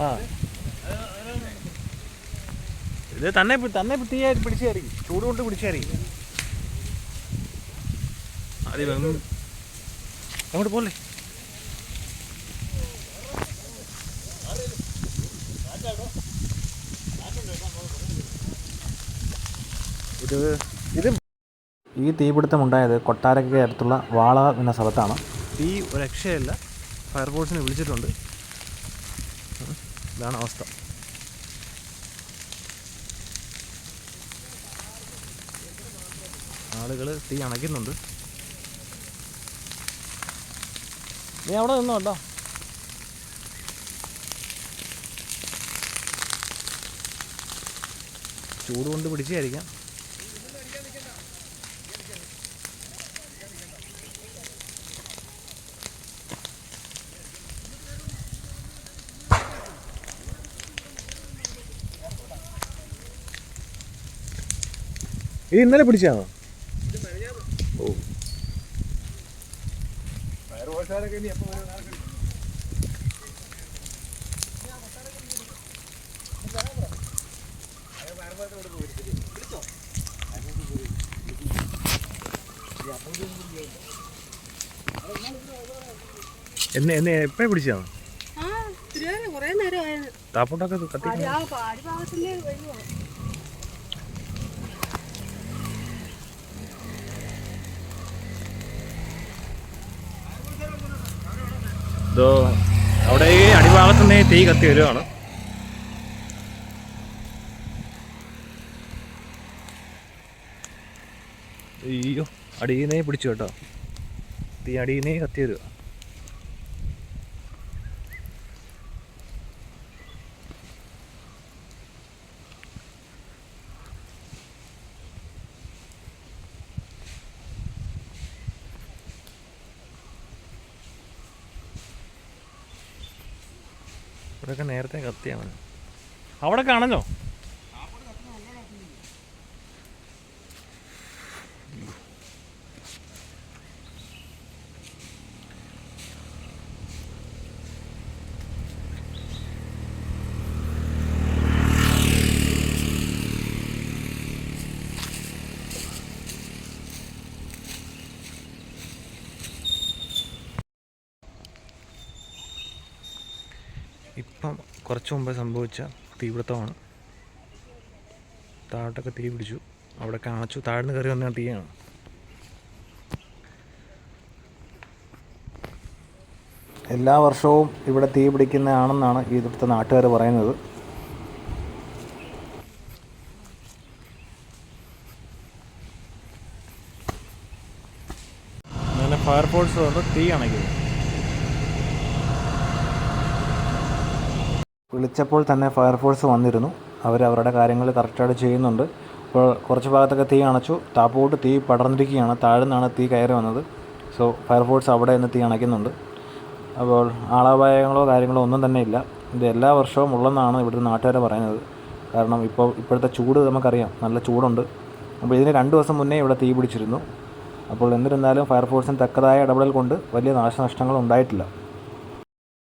ആ. ഇത് തന്നെ തന്നെ തീയായി പിടിച്ചായിരിക്കും ചൂട് കൊണ്ട് പിടിച്ചായിരിക്കും കയറി. അങ്ങോട്ട് പോലെ ഇത് ഇത് ഈ തീപിടുത്തം ഉണ്ടായത് കൊട്ടാരക്കടുത്തുള്ള വാള എന്ന സ്ഥലത്താണ്. തീ രക്ഷയല്ല. ഫയർഫോഴ്സിനെ വിളിച്ചിട്ടുണ്ട്. ഇതാണ് അവസ്ഥ. ആളുകൾ തീ അണയ്ക്കുന്നുണ്ട്. നീ അവിടെ നിന്നോ കേട്ടോ ചൂട് കൊണ്ട് പിടിച്ചായിരിക്കാം ഇത് ഇന്നലെ പിടിച്ചാണോ? ഓ. എന്നെ എന്നെ എപ്പോഴും പിടിച്ചാണോ? താപ്പോട്ടൊക്കെ കത്തി ഇതോ അവിടെ ഈ അടിഭാഗത്തു നിന്ന് തീ കത്തി വരുവാണ്. അയ്യോ അടിയിന്നേ പിടിച്ചു കേട്ടോ. തീ അടിയിന്നേ കത്തി വരുക ഇവിടെയൊക്കെ നേരത്തെ കത്തിയാണ് അവിടെ കാണല്ലോ ഇപ്പം കുറച്ച് മുമ്പ് സംഭവിച്ച തീപിടുത്തമാണ്. താഴോട്ടൊക്കെ തീ പിടിച്ചു. അവിടെ കാണിച്ചു. താഴ്ന്ന് കയറി വന്ന തീയാണ്. എല്ലാ വർഷവും ഇവിടെ തീ പിടിക്കുന്നതാണെന്നാണ് ഇവിടുത്തെ നാട്ടുകാർ പറയുന്നത്. അങ്ങനെ ഫയർഫോഴ്സ് വന്ന് തീ അണയ്ക്കുന്നു. വിളിച്ചപ്പോൾ തന്നെ ഫയർഫോഴ്സ് വന്നിരുന്നു. അവർ അവരുടെ കാര്യങ്ങൾ കറക്റ്റായിട്ട് ചെയ്യുന്നുണ്ട്. ഇപ്പോൾ കുറച്ച് ഭാഗത്തൊക്കെ തീ അണച്ചു. താപ്പോട്ട് തീ പടർന്നിരിക്കുകയാണ്. താഴ്ന്നാണ് തീ കയറി വന്നത്. സോ ഫയർഫോഴ്സ് അവിടെ നിന്ന് തീ അണയ്ക്കുന്നുണ്ട്. അപ്പോൾ ആളപായങ്ങളോ കാര്യങ്ങളോ ഒന്നും തന്നെ ഇല്ല. ഇത് എല്ലാ വർഷവും ഉള്ളെന്നാണ് ഇവിടുത്തെ നാട്ടുകാർ പറയുന്നത്. കാരണം ഇപ്പോൾ ഇപ്പോഴത്തെ ചൂട് നമുക്കറിയാം. നല്ല ചൂടുണ്ട്. അപ്പോൾ ഇതിന് രണ്ട് ദിവസം മുന്നേ ഇവിടെ തീ പിടിച്ചിരുന്നു. അപ്പോൾ എന്നിരുന്നാലും ഫയർഫോഴ്സിന് തക്കതായ ഇടപെടൽ കൊണ്ട് വലിയ നാശനഷ്ടങ്ങൾ ഉണ്ടായിട്ടില്ല.